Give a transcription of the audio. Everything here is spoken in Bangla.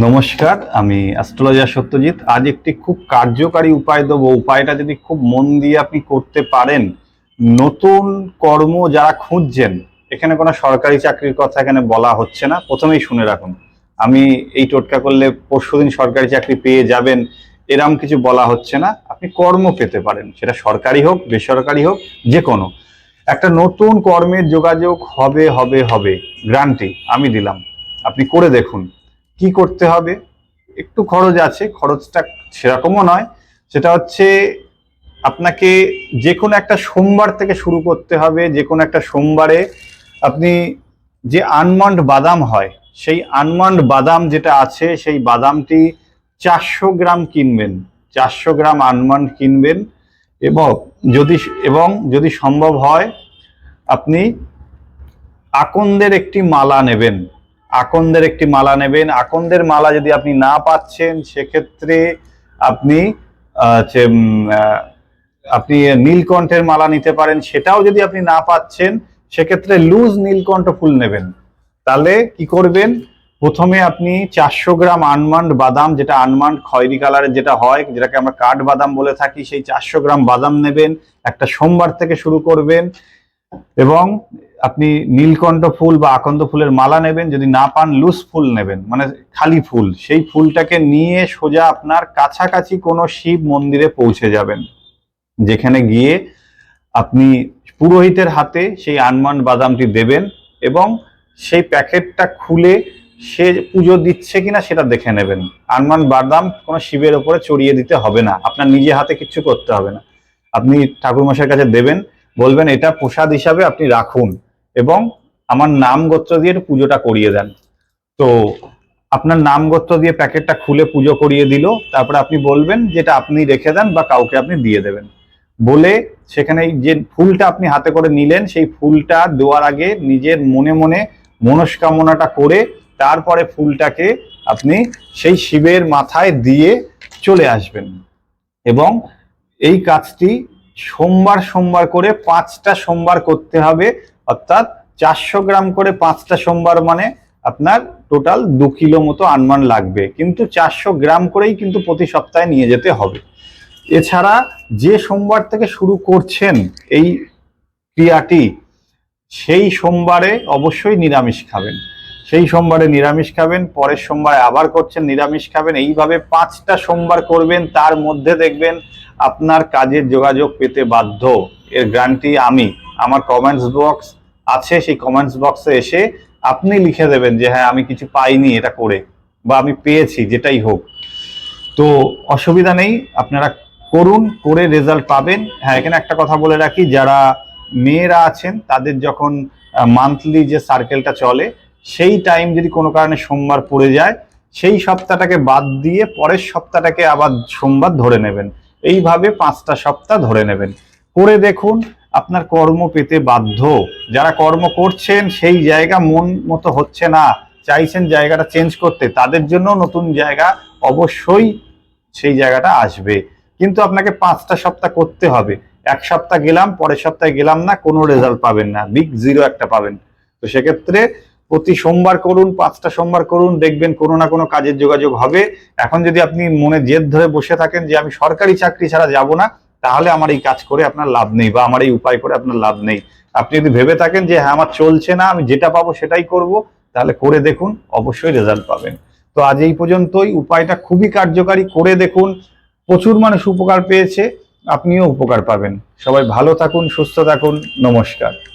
নমস্কার, আমি অ্যাস্ট্রোলজার সত্যজিৎ। আজ একটি খুব কার্যকারী উপায় দেবো। উপায়টা যদি খুব মন দিয়ে আপনি করতে পারেন, নতুন কর্ম যারা খুঁজছেন, এখানে কোনো সরকারি চাকরির কথা এখানে বলা হচ্ছে না। প্রথমেই শুনে রাখুন, আমি এই টোটকা করলে পরশুদিন সরকারি চাকরি পেয়ে যাবেন, এরম কিছু বলা হচ্ছে না। আপনি কর্ম পেতে পারেন, সেটা সরকারি হোক, বেসরকারি হোক, যে কোনো। একটা নতুন কর্মের যোগাযোগ হবে হবে হবে, গ্রান্টি আমি দিলাম। আপনি করে দেখুন। কি করতে হবে? একটু খরচ আছে, খরচটা সেরকমও নয়। সেটা হচ্ছে আপনাকে যে কোনো একটা সোমবার থেকে শুরু করতে হবে যে কোনো একটা সোমবারে আপনি যে আনমন্ড বাদাম হয়, সেই আনমন্ড বাদাম যেটা আছে, সেই বাদামটি চারশো গ্রাম কিনবেন। চারশো গ্রাম আনমন্ড কিনবেন এবং যদি এবং যদি সম্ভব হয়, আপনি আকন্দের একটি মালা নেবেন। আকন্দের একটি মালা নেবেন। আকন্দের মালা যদি আপনি না পাচ্ছেন, সেক্ষেত্রে আপনি আপনি নীলকণ্ঠের মালা নিতে পারেন। সেটাও যদি আপনি না পাচ্ছেন, সেক্ষেত্রে লুজ নীলকণ্ঠ ফুল নেবেন। তাহলে কি করবেন? প্রথমে আপনি চারশো গ্রাম আনমান্ড বাদাম, যেটা আনমান্ড খয়েরি কালারের যেটা হয়, যেটাকে আমরা কাঠ বাদাম বলে থাকি, সেই চারশো গ্রাম বাদাম নেবেন। একটা সোমবার থেকে শুরু করবেন এবং আপনি নীলকণ্ঠ ফুল বা আকন্দ ফুলের মালা নেবেন, যদি না পান, লুজ ফুল নেবেন মানে খালি ফুল। সেই ফুলটাকে নিয়ে সোজা আপনার কাছাকাছি কোনো শিব মন্দিরে পৌঁছে যাবেন। যেখানে গিয়ে আপনি পুরোহিতের হাতে সেই আনমান বাদামটি দেবেন এবং সেই প্যাকেটটা খুলে সে পুজো দিচ্ছে কিনা সেটা দেখে নেবেন। আনমান বাদাম কোনো শিবের ওপরে চড়িয়ে দিতে হবে না, আপনার নিজে হাতে কিচ্ছু করতে হবে না। আপনি ঠাকুরমশাইয়ের কাছে দেবেন, বলবেন, এটা প্রসাদ হিসাবে আপনি রাখুন। এবং আমার নাম গোত্র দিয়ে পুজোটা করিয়ে দেন। তো আপনার নাম গোত্র দিয়ে প্যাকেটটা খুলে পুজো করিয়ে দিল, তারপরে আপনি বলবেন যেটা আপনি রেখে দেন বা কাউকে আপনি দিয়ে দেবেন। বলে সেখানে যে ফুলটা আপনি হাতে করে নিলেন, সেই ফুলটা দেওয়ার আগে নিজের মনে মনে মনস্কামনাটা করে তারপরে ফুলটাকে আপনি সেই শিবের মাথায় দিয়ে চলে আসবেন। এবং এই কাজটি সোমবার সোমবার করে পাঁচটা সোমবার করতে হবে অর্থাৎ চারশো গ্রাম করে পাঁচটা সোমবার মানে আপনার টোটাল দু কিলো মতো আনমান লাগবে। কিন্তু চারশো গ্রাম করেই কিন্তু প্রতি সপ্তাহে নিয়ে যেতে হবে। এছাড়া যে সোমবার থেকে শুরু করছেন এই ক্রিয়াটি, সেই সোমবারে অবশ্যই নিরামিষ খাবেন। সেই সোমবারে নিরামিষ খাবেন, পরের সোমবারে আবার করছেন, নিরামিষ খাবেন। এইভাবে পাঁচটা সোমবার করবেন, তার মধ্যে দেখবেন আপনার কাজের যোগাযোগ পেতে বাধ্য। এর গ্রান্টি আমি। আমার কমেন্টস বক্স আছে সেই কমেন্টস বক্সে এসে আপনি লিখে দেবেন যে হ্যাঁ আমি কিছু পাইনি এটা করে বা আমি পেয়েছি, যেটাই হোক। তো অসুবিধা নেই, আপনারা করুন, করে রেজাল্ট পাবেন। হ্যাঁ এখানে একটা কথা বলে রাখি, যারা মেয়েরা আছেন, তাদের যখন মান্থলি যে সার্কেলটা চলে, সেই টাইম যদি কোনো কারণে সোমবার পড়ে যায়, সেই সপ্তাহটাকে বাদ দিয়ে পরের সপ্তাহটাকে আবার সোমবার ধরে নেবেন। এইভাবে পাঁচটা সপ্তাহ ধরে নেবেন। করে দেখুন আপনার কর্ম পেতে বাধ্য। যারা কর্ম করছেন, সেই জায়গা মন মতো হচ্ছে না। চাইছেন জায়গাটা চেঞ্জ করতে, তাদের জন্য নতুন জায়গা অবশ্যই সেই জায়গাটা আসবে। কিন্তু আপনাকে পাঁচটা সপ্তাহ করতে হবে। এক সপ্তাহ গেলাম, পরের সপ্তাহে গেলাম না, কোনো রেজাল্ট পাবেন না। বিগ জিরো একটা পাবেন। তো সেক্ষেত্রে প্রতি সোমবার করুন, পাঁচটা সোমবার করুন, দেখবেন কোনো না কোনো কাজের যোগাযোগ হবে। এখন যদি আপনি মনে জেদ ধরে বসে থাকেন যে আমি সরকারি চাকরি ছাড়া যাব না তাহলে আমার এই কাজ করে আপনার লাভ নেই বা আমার এই উপায় করে আপনার লাভ নেই। আপনি যদি ভেবে থাকেন যে হ্যাঁ আমার চলছে না, আমি যেটা পাবো সেটাই করব, তাহলে করে দেখুন, অবশ্যই রেজাল্ট পাবেন। তো আজ এই পর্যন্তই। উপায়টা খুবই কার্যকারী। করে দেখুন, প্রচুর মানুষ উপকার পেয়েছে, আপনিও উপকার পাবেন। সবাই ভালো থাকুন, সুস্থ থাকুন। নমস্কার।